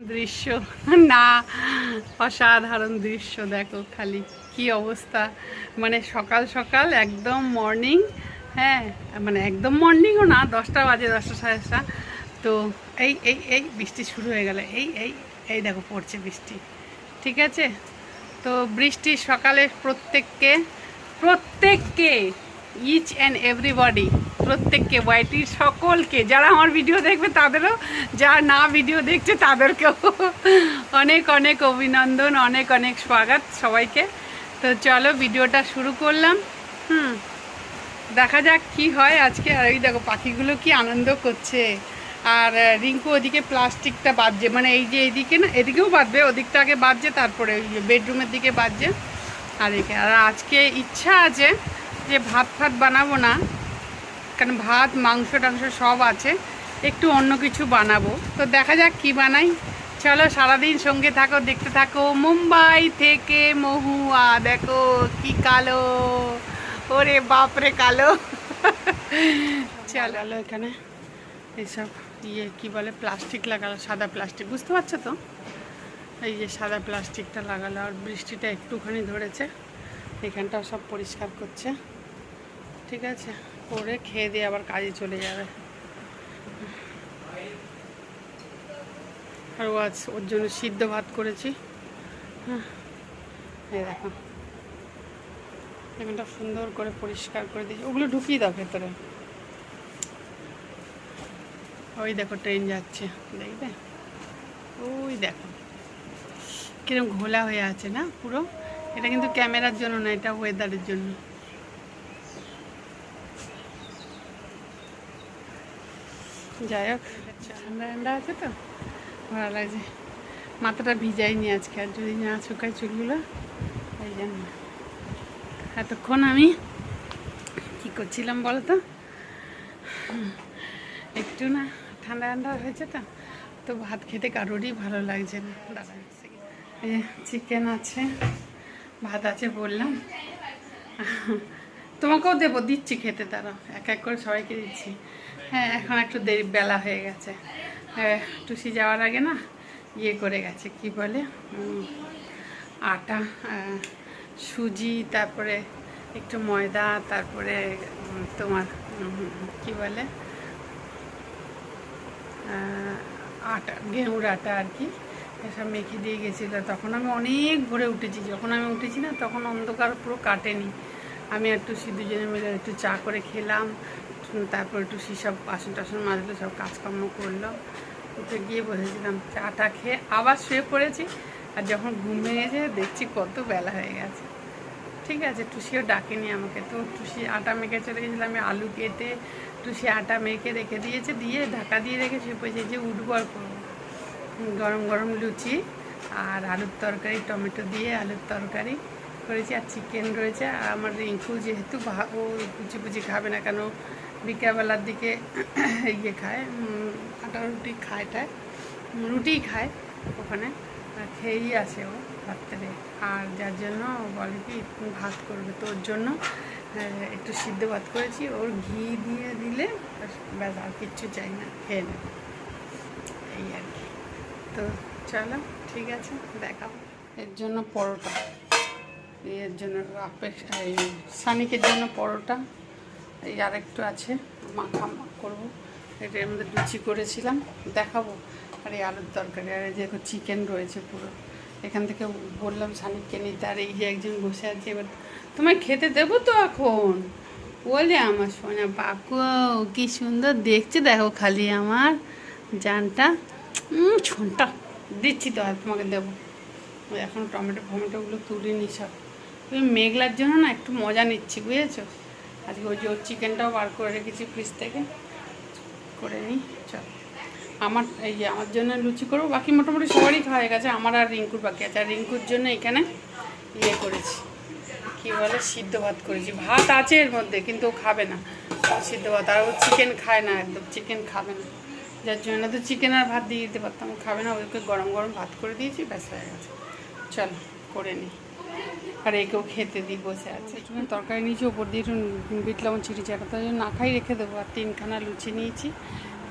দৃশ্য। না, অসাধারণ দৃশ্য। দেখো খালি কি অবস্থা। মানে সকাল সকাল একদম মর্নিং হ্যাঁ মানে একদম মর্নিংও না, দশটা বাজে, দশটা সাড়ে দশটা। তো এই এই এই বৃষ্টি শুরু হয়ে গেল। এই এই এই দেখো পড়ছে বৃষ্টি। ঠিক আছে? তো বৃষ্টি সকালে প্রত্যেককে প্রত্যেককে ইচ অ্যান্ড এভরিবডি প্রত্যেককে ওয়াইটির সকলকে, যারা আমার ভিডিও দেখবে তাদেরও, যারা না ভিডিও দেখছে তাদেরকেও অনেক অনেক অভিনন্দন, অনেক অনেক স্বাগত সবাইকে। তো চলো ভিডিওটা শুরু করলাম। হুম, দেখা যাক কি হয় আজকে। আর ওই দেখো, পাখিগুলো কি আনন্দ করছে। আর রিঙ্কু ওদিকে প্লাস্টিকটা বাজছে মানে এই যে এইদিকে না, এদিকেও বাজবে ওদিকটা আগে বাজছে তারপরে ওই বেডরুমের দিকে বাজছে আর এদিকে, আর আজকে ইচ্ছা আছে যে ভাত ফাত বানাবো না। কারণ ভাত, মাংস, টাংস সব আছে। একটু অন্য কিছু বানাবো। তো দেখা যাক কি বানাই। চলো সারাদিন সঙ্গে থাকো, দেখতে থাকো। মুম্বাই থেকে মহুয়া, দেখো কি কালো। ওরে বাপরে, কালো। চলো। এখানে। এইসব ইয়ে কি বলে, প্লাস্টিক লাগালো, সাদা প্লাস্টিক। বুঝতে পারছ তো? এই যে সাদা প্লাস্টিকটা লাগালো আর বৃষ্টিটা একটুখানি ধরেছে। এখানটাও সব পরিষ্কার করছে। ঠিক আছে? করে খেয়ে দিয়ে আবার কাজে চলে যাবে। আর ও আজ ওর জন্য সিদ্ধ ভাত করেছি। হ্যাঁ দেখো। এখানটা সুন্দর করে পরিষ্কার করে দিয়েছি। ওগুলো ঢুকিয়ে দাও ভেতরে। ওই দেখো, ট্রেন যাচ্ছে। দেখবে? ওই দেখো। কিরম ঘোলা হয়ে আছে না পুরো? এটা কিন্তু ক্যামেরার জন্য না, এটা ওয়েদারের জন্য। যাই হোক, ঠান্ডা ঠান্ডা আছে তো? ভালো লাগছে। মাথাটা ভিজাইনি আজকে, আর যদি না শুকায় চুলগুলো, এই জন্য। এতক্ষণ আমি কি করছিলাম বলো তো? একটু না ঠান্ডা ঠান্ডা হয়েছে তো তো ভাত খেতে কারোরই ভালো লাগছে না। দাঁড়া চিকেন আছে, ভাত আছে বললাম। তোমাকেও দেবো, দিচ্ছি খেতে তারা এক এক করে সবাইকে দিচ্ছি। হ্যাঁ এখন একটু দেরি, বেলা হয়ে গেছে। টুসি যাওয়ার আগে না ইয়ে করে গেছে, কি বলে আটা সুজি, তারপরে একটু ময়দা, তারপরে তোমার কি বলে আটা গেঁহুর আটা আর কি, এসব মেখে দিয়ে গেছিল। তখন আমি অনেক ভোরে উঠেছি, যখন আমি উঠেছি না, তখন অন্ধকার পুরো কাটেনি। আমি একটু দুজনে মিলে একটু চা করে খেলাম তারপর একটু সব বাসন টাসন মাজলো, সব কাজকর্ম করল। উঠে গিয়ে বসেছিলাম, চাটা খেয়ে আবার শুয়ে পড়েছি আর যখন ঘুম ভেঙেছে দেখছি কত বেলা হয়ে গেছে। ঠিক আছে, টুসিও ডাকেনি আমাকে, তো টুসি আটা মেখে চলে গেছিলাম আমি আলু কেটে টুসি আটা মেখে রেখে দিয়েছে, দিয়ে ঢাকা দিয়ে রেখে শুয়ে পড়েছে যে উঠবো আর করব। গরম গরম লুচি আর আলুর তরকারি, টমেটো দিয়ে আলুর তরকারি। করেছি, আর চিকেন রয়েছে, আর আমার রিঙ্কু যেহেতু ও কুচি কুচি খাবে না কেন, বিকেলবেলার দিকে ইয়ে খায় আটা রুটি খায় টায় রুটিই খায় ওখানে খেয়েই আসে ও রাত্রে আর যার জন্য বলে কি, ভাত করবে তো ওর জন্য একটু সিদ্ধ ভাত করেছি, ওর ঘি দিয়ে দিলে ব্যাস আর কিচ্ছু চাই না, খেয়ে নেবে এই আর কি। তো চলো, ঠিক আছে, দেখাও। এর জন্য পরোটা। এর জন্য আপেক্ষা এই সানিকের জন্য পরোটা, এই আরেকটু আছে, মাখা করব। এটার মধ্যে লুচি করেছিলাম, দেখাবো। আর এই আলুর তরকারি, আর এই যে চিকেন রয়েছে পুরো। এখান থেকে বললাম সানিককে নিতে, আর এই যে একজন বসে আছে, এবার তোমায় খেতে দেবো তো এখন? বলে আমার সোনা বাকু কি সুন্দর দেখছে দেখো খালি আমার জানটা। ছোনটা, দিচ্ছি তো আর তোমাকে দেবো। এখন টমেটো ফমেটোগুলো তুলে নি সব। তুমি মেঘলার জন্য না একটু মজা নিচ্ছি, বুঝেছ? আজকে ওই যে ওর চিকেনটাও বার করে রেখেছি ফ্রিজ থেকে। করে নিই, চল। আমার, এই আমার জন্য লুচি করব, বাকি মোটামুটি সবারই খাওয়া হয়ে গেছে, আমার আর রিঙ্কুর বাকি আছে। আর রিঙ্কুর জন্য এখানে ইয়ে করেছি, কী বলে, সিদ্ধ ভাত করেছি। ভাত আছে এর মধ্যে, কিন্তু ও খাবে না। সিদ্ধ ভাত, আর ও চিকেন খায় না একদম চিকেন খাবে না। যার জন্য তো চিকেন আর ভাত দিয়ে দিতে পারতাম খাবে না, ওকে গরম গরম ভাত করে দিয়েছি, ব্যাস হয়ে গেছে। চলো, করে নিই। আর একেও খেতে দিই বসে আছে। একটুখানি তরকারি নিয়েছি, ওপর দিয়ে একটু বিট লবণ চিটি চাটা তার জন্য না খাই, রেখে দেবো। আর তিনখানা লুচি নিয়েছি,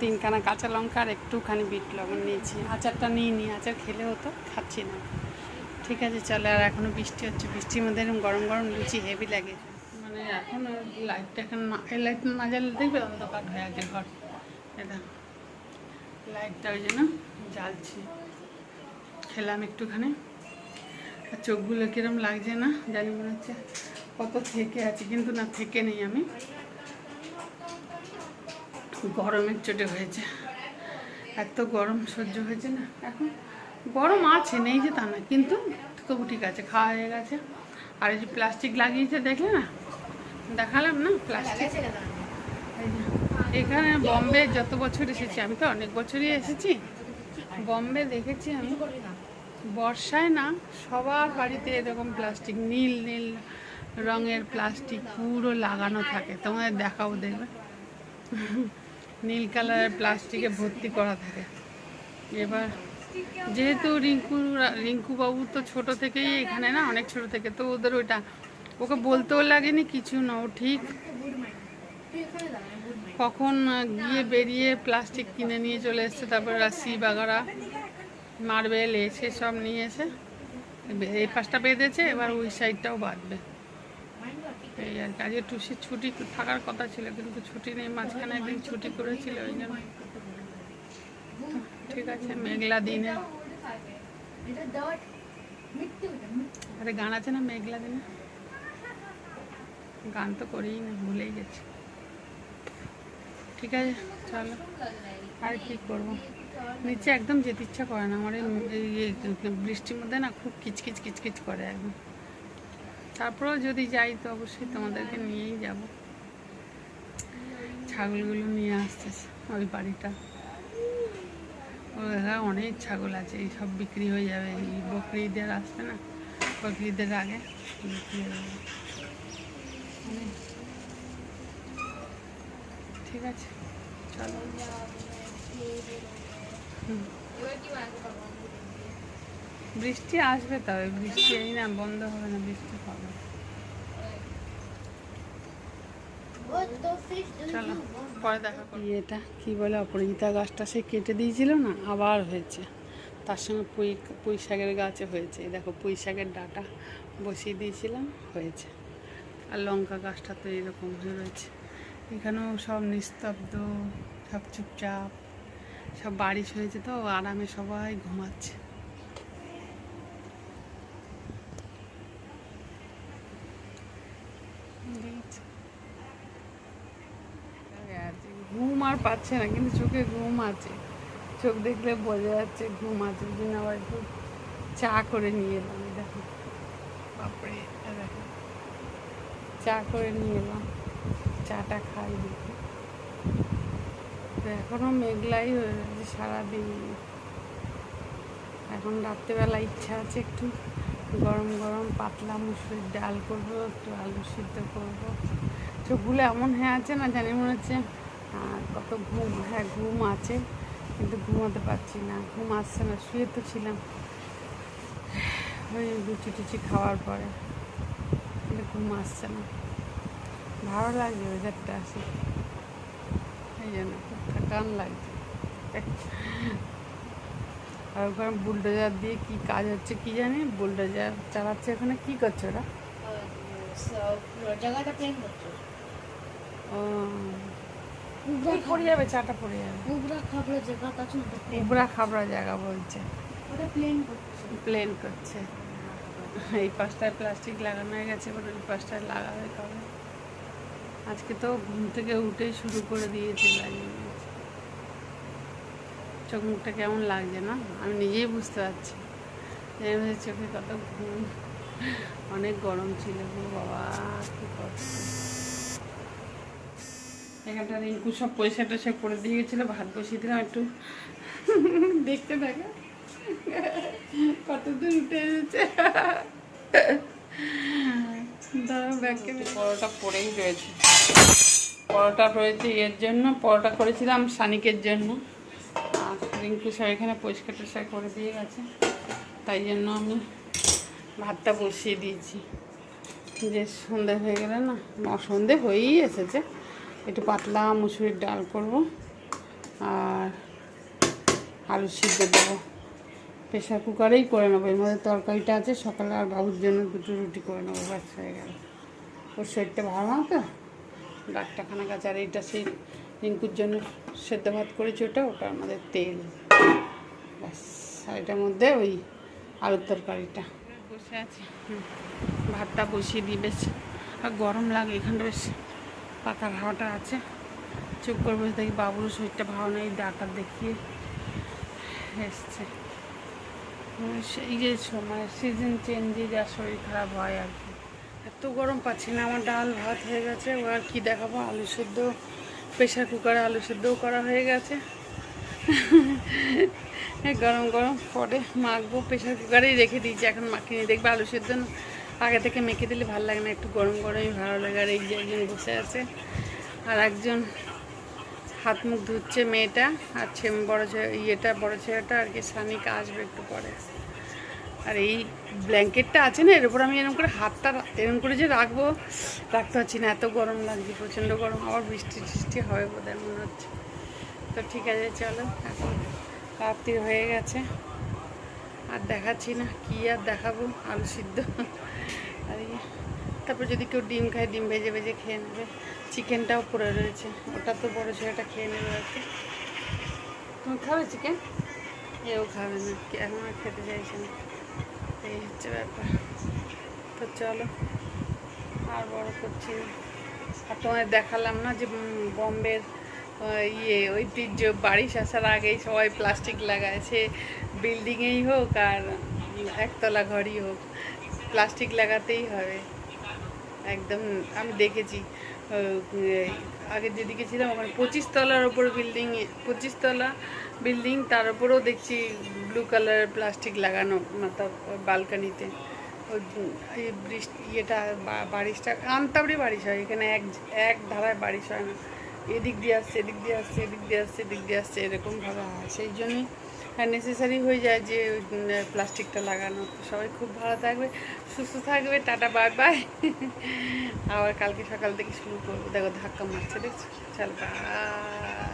তিনখানা কাঁচা লঙ্কা আর একটুখানি বিট লবণ নিয়েছি। আচারটা নিয়ে নিই আচার খেলে হতো, খাচ্ছি না। ঠিক আছে, চলে, আর এখনও বৃষ্টি হচ্ছে। বৃষ্টির মধ্যে এরকম গরম গরম লুচি হেভি লাগে। মানে এখন লাইটটা এখন না, এই লাইট না জ্বাললে দেখবে অন্ধকার হয়ে আছে ঘর। এটা লাইটটা ওই জন্য জ্বালছি। খেলাম একটুখানি। চোখগুলো কিরম লাগছে না, জানি মনে হচ্ছে কত থেকে আছে, কিন্তু না থেকে নেই আমি। গরমের চোটে হয়েছে। এত গরম সহ্য হয়েছে না। এখন গরম আছে, নেই যে তা না, কিন্তু তবু ঠিক আছে, খাওয়া হয়ে গেছে। আর এই যে প্লাস্টিক লাগিয়েছে, দেখলে না? দেখালাম না প্লাস্টিক? এখানে বম্বে যত বছর এসেছি, আমি তো অনেক বছরই এসেছি। বম্বে দেখেছি আমি। বর্ষায় না, সবার বাড়িতে এরকম প্লাস্টিক, নীল নীল রঙের প্লাস্টিক পুরো লাগানো থাকে। তোমাদের দেখাও দেখবে। নীল কালারের প্লাস্টিকে ভর্তি করা থাকে। এবার যেহেতু রিঙ্কু রিঙ্কু বাবু তো ছোট থেকেই এখানে না, অনেক ছোট থেকে, তো ওদের ওইটা, ওকে বলতেও লাগেনি, কিছু না ও ঠিক? কখন গিয়ে বেরিয়ে প্লাস্টিক কিনে নিয়ে চলে এসছে, তারপর রাশি বাগারা মার্বেল, এসে সব নিয়ে এসে এই পাশটা বেঁধেছে, এবার ওই সাইডটাও বাঁধবে। এই আর কি, আজকে টুসির ছুটি থাকার কথা ছিল, কিন্তু ছুটি নেই, মাঝখানে একদিন ছুটি করেছিল, ওই জন্য। ঠিক আছে, মেঘলা দিনে। আরে গান আছে না মেঘলা দিনে? গান তো করেই না ভুলেই গেছি। ঠিক আছে, চলো, আর কি করব? নিচে একদম যেতে ইচ্ছা করে না। আমার এই- এই বৃষ্টির মধ্যে না খুব কিচকিচ কিচকিচ করে একদম। তারপরেও যদি যাই তো অবশ্যই তোমাদেরকে নিয়েই যাব। ছাগলগুলো নিয়ে আসতেছে ওই বাড়িটা। ও দেখা অনেক ছাগল আছে, এই সব বিক্রি হয়ে যাবে। এই বকরিদের আসবে না, বকরিদের আগে বিক্রি হয়ে যাবে। ঠিক আছে। চলো। বৃষ্টি আসবে তবে, বৃষ্টি এই না, বন্ধ হবে না, বৃষ্টি হবে। করি এটা কি বলে অপরাজিতা গাছটা সে কেটে দিয়েছিল না, আবার হয়েছে। তার সঙ্গে পুঁই পুঁই শাকের গাছও হয়েছে। দেখো, পুঁই শাকের ডাটা বসিয়ে দিয়েছিলাম, হয়েছে। আর লঙ্কা গাছটা তো এরকম হয়ে রয়েছে। এখানেও সব নিস্তব্ধ, সব চুপচাপ। সব বারিশ হয়েছে তো আরামে সবাই ঘুমাচ্ছে। ঘুম আর পাচ্ছে না কিন্তু চোখে ঘুম আছে। চোখ দেখলে বোঝা যাচ্ছে ঘুম আছে। জন্য আবার একটু চা করে নিয়ে এলাম দেখো। বাপরে দেখো। চা করে নিয়ে এলাম। চাটা খাই দেখি। এখনও মেঘলাই হয়ে রয়েছে সারাদিন। এখন রাত্রেবেলা ইচ্ছা আছে একটু গরম গরম পাতলা মুসুরির ডাল করব, একটু আলু সিদ্ধ করব। চোখগুলো এমন হ্যাঁ আছে না জানি মনে হচ্ছে কত ঘুম হ্যাঁ ঘুম আছে, কিন্তু ঘুমাতে পারছি না। ঘুম আসছে না, শুয়ে তো ছিলাম। ওই লুচি টুচি খাওয়ার পরে। কিন্তু ঘুম আসছে না। ভালো লাগছে ওয়েদারটা আসে এই জন্য খুব থকান লাগছে। আর ওখানে বুলডোজার দিয়ে কি কাজ হচ্ছে কি জানি? বুলডোজার চালাচ্ছে ওখানে কি করছে ওরা? জায়গাটা প্লেন করছ। ও কি পড়ে যাবে চাটা পড়ে যাবে। উবরা খাবড়া জায়গা আছে না। উবরা খাবড়া জায়গা বলছে। ওটা প্লেন করছ। প্লেন করছে। এই পাশটায় প্লাস্টিক লাগানো হয়ে গেছে এবার ওই পাশটায় লাগাবে কবে? আজকে তো ঘুম থেকে উঠেই শুরু করে দিয়েছে লাগিয়ে চোখ মুখটা কেমন লাগছে না? আমি নিজেই বুঝতে পারছি। চোখে কত ঘুম। অনেক গরম ছিল বাবা কষ্ট এখানটা রিঙ্কু সব পয়সা টয়সা করে দিয়ে গেছিল ভাত বসিয়ে দিলাম একটু দেখতে থাকে। কতদূর উঠে এসেছে? পরোটা পড়েই রয়েছে। পরোটা রয়েছে এর জন্য পরোটা করেছিলাম সানিকের জন্য। আর রিঙ্কু সব এখানে পরিষ্কার টরিষ্কার করে দিয়ে গেছে। তাই জন্য আমি ভাতটা বসিয়ে দিয়েছি। যে সন্ধে হয়ে গেলে না ন- সন্ধে হয়েই এসেছে। একটু পাতলা মুসুরির ডাল করব আর আলু সিদ্ধ দেবো। প্রেশার কুকারেই করে নেব। এর মধ্যে তরকারিটা আছে, সকালে আর বাবুর জন্য দুটো রুটি করে নেব, ব্যাস হয়ে গেল। ওর শরীরটা ভালো না তো? ডাক্তারখানা কাছে আর এইটা সেই রিঙ্কুর জন্য সেদ্ধ ভাত করেছি ওটা ওটা আমাদের তেল। ব্যাস এটার মধ্যে ওই আলুর তরকারিটা। বসে আছি। ভাতটা বসিয়ে দিই, বেশ। আর গরম লাগে এখানটা, বেশ পাতার হাওয়াটা আছে। চুপ করে বসে দেখি বাবুর শরীরটা ভালো নেই, ডাক্তার দেখিয়ে এসছে। উম, এই যে সময় সিজন চেঞ্জে যা শরীর খারাপ হয় আর কি। এত গরম পাচ্ছি না আমার ডাল ভাত হয়ে গেছে। আর কি দেখাবো? আলু সেদ্ধ প্রেশার কুকারে আলু সেদ্ধও করা হয়ে গেছে। গরম গরম পরে মাখবো। প্রেশার কুকারেই রেখে দিয়েছি এখন মাখিনি। দেখবে আলু সেদ্ধ আগে থেকে মেখে দিলে ভালো লাগে না একটু গরম গরমই ভালো লাগে। আর এই যে একজন বসে আছে আর একজন হাত মুখ ধুচ্ছে মেয়েটা, আর ছেলে বড় ইয়েটা, বড় ছেলেটা, আর কি সানিকা আসবে একটু পরে। আর এই ব্ল্যাঙ্কেটটা আছে না, এর উপর আমি এরকম করে হাতটা এরকম করে যে রাখব, রাখতে পারছি না, এত গরম লাগছে, প্রচণ্ড গরম, আবার বৃষ্টি টিষ্টি হবে বোধ হয় মনে হচ্ছে। তো ঠিক আছে, চলো, এখন রাত্রি হয়ে গেছে। আর দেখাচ্ছি না, কি আর দেখাবো, আলু সিদ্ধ। আর এই তারপর যদি কেউ ডিম খায় ডিম ভেজে ভেজে খেয়ে নেবে। চিকেনটাও পড়ে রয়েছে। ওটা তো বড় ছেলেটা খেয়ে নেবে আর কি। তুমি খাবে চিকেন এও খাবে না। কে এখন আর খেতে চাইছে না। এই হচ্ছে ব্যাপার। তো চলো আর বড় করছি না। আর তোমায় দেখালাম না যে বম্বের ইয়ে ঐতিহ্য বাড়ি আসার আগেই সবাই প্লাস্টিক লাগায় সে বিল্ডিংয়েই হোক আর একতলা ঘরই হোক। প্লাস্টিক লাগাতেই হবে। একদম আমি দেখেছি। আগে যেদিকে ছিলাম ওখানে পঁচিশ তলার ওপর বিল্ডিং পঁচিশ তলা বিল্ডিং তার উপরেও দেখছি ব্লু কালারের প্লাস্টিক লাগানো মাথা বালকানিতে ওই বৃষ্টি, ইয়েটা বারিশটা আমতাবড়ি বারিশ হয়, এখানে এক এক ধারায় বারিশ হয় না। এদিক দিয়ে আসছে, এদিক দিয়ে আসছে, এদিক দিয়ে আসছে, এদিক দিয়ে আসছে এরকমভাবে হয়। সেই জন্যই নেসেসারি হয়ে যায় যে প্লাস্টিকটা লাগানো। সবাই খুব ভালো থাকবে, সুস্থ থাকবে, টাটা বাই বাই আবার কালকে সকাল থেকে শুরু করব। দেখো, ধাক্কা মারছে, দেখছ? চল বাই